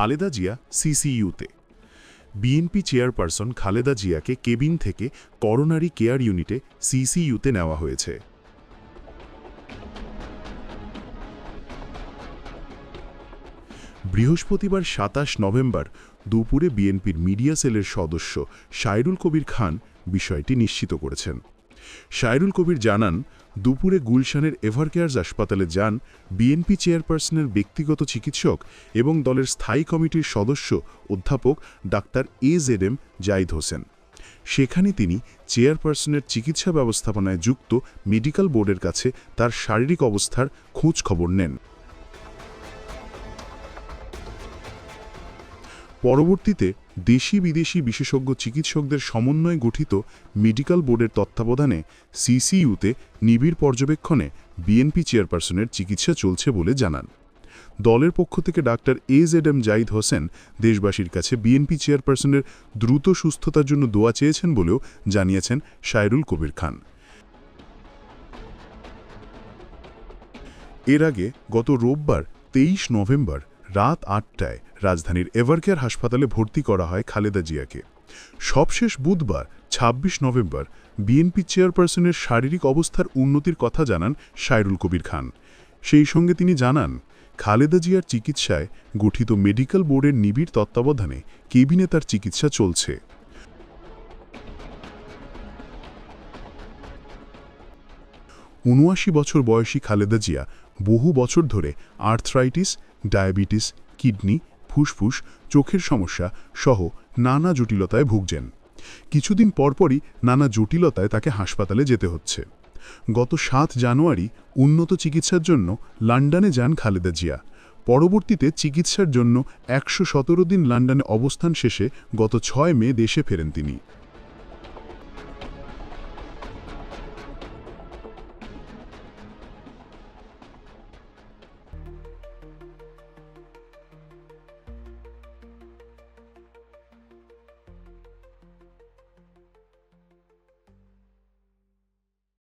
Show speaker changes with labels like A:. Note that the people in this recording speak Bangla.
A: খালেদা জিয়া সিসিইউতে। বিএনপি চেয়ারপারসন খালেদা জিয়াকে কেবিন থেকে করোনারি কেয়ার ইউনিটে সিসিইউতে নেওয়া হয়েছে। বৃহস্পতিবার সাতাশ নভেম্বর দুপুরে বিএনপির মিডিয়া সেলের সদস্য সাইরুল কবির খান বিষয়টি নিশ্চিত করেছেন। সাইরুল কবির জানান, দুপুরে গুলশানের এভারকেয়ার্স হাসপাতালে যান বিএনপি চেয়ারপারসনের ব্যক্তিগত চিকিৎসক এবং দলের স্থায়ী কমিটির সদস্য অধ্যাপক doctor A Z M Zahid Hossain. সেখানে তিনি চেয়ারপারসনের চিকিৎসা ব্যবস্থাপনায় যুক্ত মেডিকেল বোর্ডের কাছে তার শারীরিক অবস্থার খোঁজ খবর নেন। পরবর্তীতে দেশি বিদেশি বিশেষজ্ঞ চিকিৎসকদের সমন্বয়ে গঠিত মেডিকেল বোর্ডের তত্ত্বাবধানে সিসিইউতে নিবিড় পর্যবেক্ষণে বিএনপি চেয়ারপারসনের চিকিৎসা চলছে বলে জানান। দলের পক্ষ থেকে doctor A Z M Zahid Hossain দেশবাসীর কাছে বিএনপি চেয়ারপারসনের দ্রুত সুস্থতার জন্য দোয়া চেয়েছেন বলেও জানিয়েছেন সাইরুল কবির খান। এর আগে গত রোববার তেইশ নভেম্বর রাত আটটায় রাজধানীর এভারকেয়ার হাসপাতালে ভর্তি করা হয় খালেদা জিয়াকে। সবশেষ বুধবার ২৬ নভেম্বর বিএনপি চেয়ারপারসনের শারীরিক অবস্থার উন্নতির কথা জানান সাইরুল কবির খান। সেই সঙ্গে তিনি জানান, খালেদা জিয়ার চিকিৎসায় গঠিত মেডিকেল বোর্ডের নিবিড় তত্ত্বাবধানে কেবিনে তার চিকিৎসা চলছে। উনআশি বছর বয়সী খালেদা জিয়া বহু বছর ধরে আর্থ্রাইটিস, ডায়াবেটিস, কিডনি, ফুসফুস, চোখের সমস্যা সহ নানা জটিলতায় ভুগছেন। কিছুদিন পরপরই নানা জটিলতায় তাকে হাসপাতালে যেতে হচ্ছে। গত সাত জানুয়ারি উন্নত চিকিৎসার জন্য লন্ডনে যান খালেদা জিয়া। পরবর্তীতে চিকিৎসার জন্য একশো সতেরো দিন লন্ডনে অবস্থান শেষে গত ছয় মে দেশে ফেরেন তিনি।